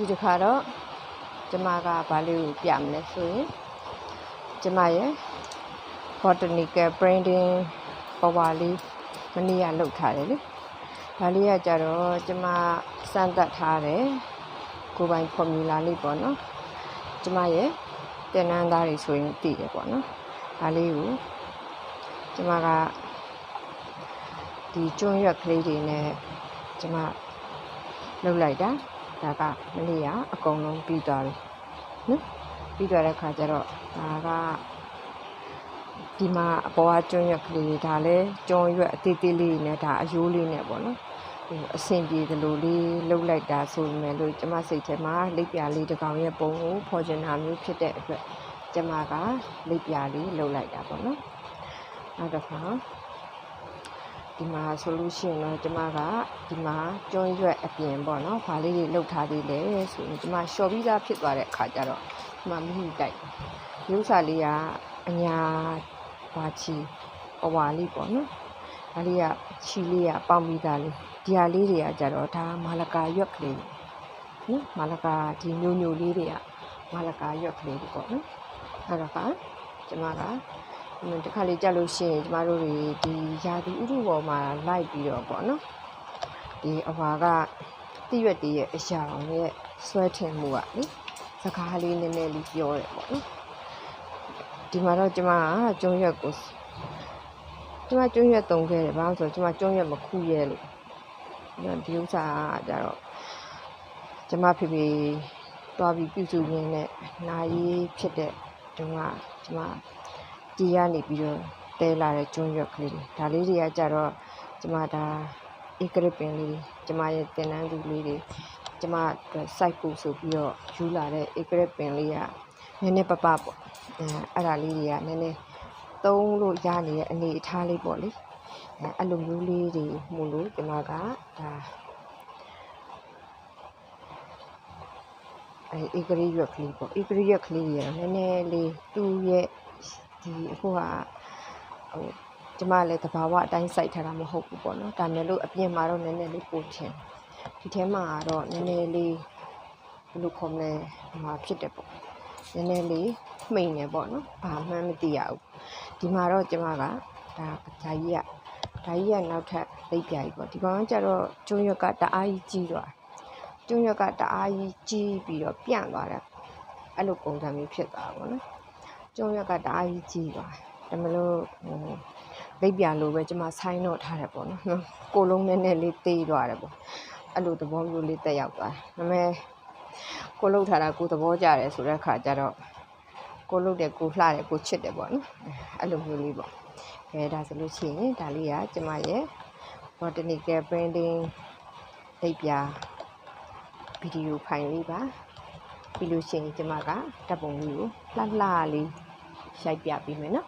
ဒီတစ်ခါတော့ကျမကဘာလေးကိုပြမလဲဆိုရင်ကျမရဲ့ botanical branding ပေါ်ပါလေးမနေ့ကလုပ်ထားတယ်လေဒါလေးကကြတော့ကျမစမ်းသပ်ထားတယ်ကိုယ်ပိုင် formula လေးပေါ့နော်ကျမရဲ့တင်နန်းသားတွေဆိုရင်တည်တယ်ပေါ့နော်ဒါလေးကိုကျမကဒီကျွန်းရွက်ကလေးတွေနဲ့ကျမလုပ်လိုက်တာ ဒါကမနေ့ကအကုန်လုံးပြီးသွားပြီနော်ပြီးသွားတဲ့ခါကျတော့ဒါကဒီမှာအပေါ်ကကျွန်းရွက်ကလေးတွေဒါလည်းကျွန်းရွက်အသေးသေးလေးတွေနဲ့ဒါအယိုးလေးနဲ့ပေါ့နော်ဟိုအဆင်ပြေသလိုလေးလှုပ်လိုက်တာဆိုပေမဲ့လို့ကျမစိတ်ထဲမှာလိပ်ပြာလေးတစ်ကောင်ရဲ့ပုံကိုဖော်ချင်တာမျိုးဖြစ်တဲ့အတွက်ကျမကလိပ်ပြာလေးလှုပ်လိုက်တာပေါ့နော်နောက်တစ်ခါ ဒီမှာဆိုလို့ရှိရင်တော့ကျမကဒီမှာကျွန်းရွက်အပြင်ပေါ့နော်။ဘာလေးတွေလှုပ်ထားသေးလဲဆိုရင်ကျမလျှော်ပြီးသားဖြစ်သွားတဲ့အခါကျတော့ဒီမှာမိမိတိုက်ဒီဥစ္စာလေးကအညာဘာချီအဝါလေးပေါ့နော်။ဒါလေးကချီလေးကပေါင်းပြီးသားလေးဒီဟာလေးတွေကကြတော့ဒါမာလကာရွက်ကလေးနော်မာလကာဒီညိုညိုလေးတွေကမာလကာရွက်ကလေးတွေပေါ့နော်။အဲ့တော့ကကျမကဟို တခါလေကြာလို့ရှိရင်ကျမတို့တွေဒီရာသီဥတုပေါ်မှာလိုက်ပြီးတော့ပေါ့နော်ဒီအဝါကတိရွက်တည်းရဲ့အရာအောင်ရဲ့ဆွဲထင်မှုကလေစကားလေးနည်းနည်းလေးပြောတယ်ပေါ့နော်ဒီမှာတော့ကျမကကျုံးရွက်ကိုကျမကျုံးရွက်တုံခဲ့တယ်ဘာလို့ဆိုတော့ကျမကျုံးရွက်မခုရဲလို့ဒီဥစ္စာကကြတော့ကျမဖေဖေတွားပြီးပြုစုရင်းနဲ့နာရီဖြစ်တဲ့တုန်းကကျမ ဒီကနေပြီးတော့တဲလာတဲ့ကျွန်းရွက်ကလေးတွေဒါလေးတွေကကြတော့ကျမဒါဧကရပင်လေးကျမရဲ့တင်နန်းသူလေးတွေကျမအတွက် site ကိုဆိုပြီးတော့ယူလာတဲ့ဧကရပင်လေးကနည်းနည်းပပပေါ့အဲအဲ့ဒါလေးတွေကနည်းနည်းသုံးလို့ရနေတဲ့အနေအထားလေးပေါ့လေအဲအဲ့လိုမျိုးလေးတွေမို့လို့ကျမကဒါအဲဧကရရွက်ကလေးပေါ့ဧကရရွက်ကလေးတွေကတော့နည်းနည်းလေးသူ့ရဲ့ ဒီအခုကဟိုကျမလည်းတဘာဝအတိုင်းစိုက်ထားတာမဟုတ်ဘူးပေါ့နော်ဒါမဲ့လို့အပြင်မှာတော့နည်းနည်းလေးပိုချင်ဒီထဲမှာတော့နည်းနည်းလေးဘယ်လိုခေါ်မလဲဟိုဖြစ်တယ်ပေါ့နည်းနည်းလေးမှိန်နေပေါ့နော်ဘာမှန်းမသိရဘူးဒီမှာတော့ကျမကဒါဓာကြီးကဓာကြီးကနောက်ထပ်လိပ်ပြာကြီးပေါ့ဒီကောင်ကကျတော့ကျွန်းရွက်ကတအားကြီးကြီးသွားကျွန်းရွက်ကတအားကြီးကြီးပြီးတော့ပြန့်သွားတယ်အဲ့လိုပုံစံမျိုးဖြစ်သွားတာပေါ့နော် ကျုံရက်ကတအားကြီးကြီးသွားတယ်ဒါမလို့ဟိုလိပ်ပြလိုပဲကျမဆိုင်းတော့ထားတယ်ပေါ့နော်ကိုလုံးနဲ့နဲ့လေးသေးသွားတယ်ပေါ့အဲ့လိုသဘောမျိုးလေးတက်ရောက်သွားတယ်ဒါပေမဲ့ကိုလုတ်ထားတာကိုသဘောကျတယ်ဆိုတဲ့အခါကျတော့ကိုလုတ်တယ်ကိုလှတယ်ကိုချစ်တယ်ပေါ့နော်အဲ့လိုမျိုးလေးပေါ့အဲဒါဆိုလို့ရှိရင်ဒါလေးကကျမရဲ့ botanical branding လိပ်ပြဗီဒီယိုဖိုင်လေးပါပြီးလို့ရှိရင်ကျမကတပ်ပုံလေးကိုလှလှလေး ရိုက်ပြပေးမယ်နော်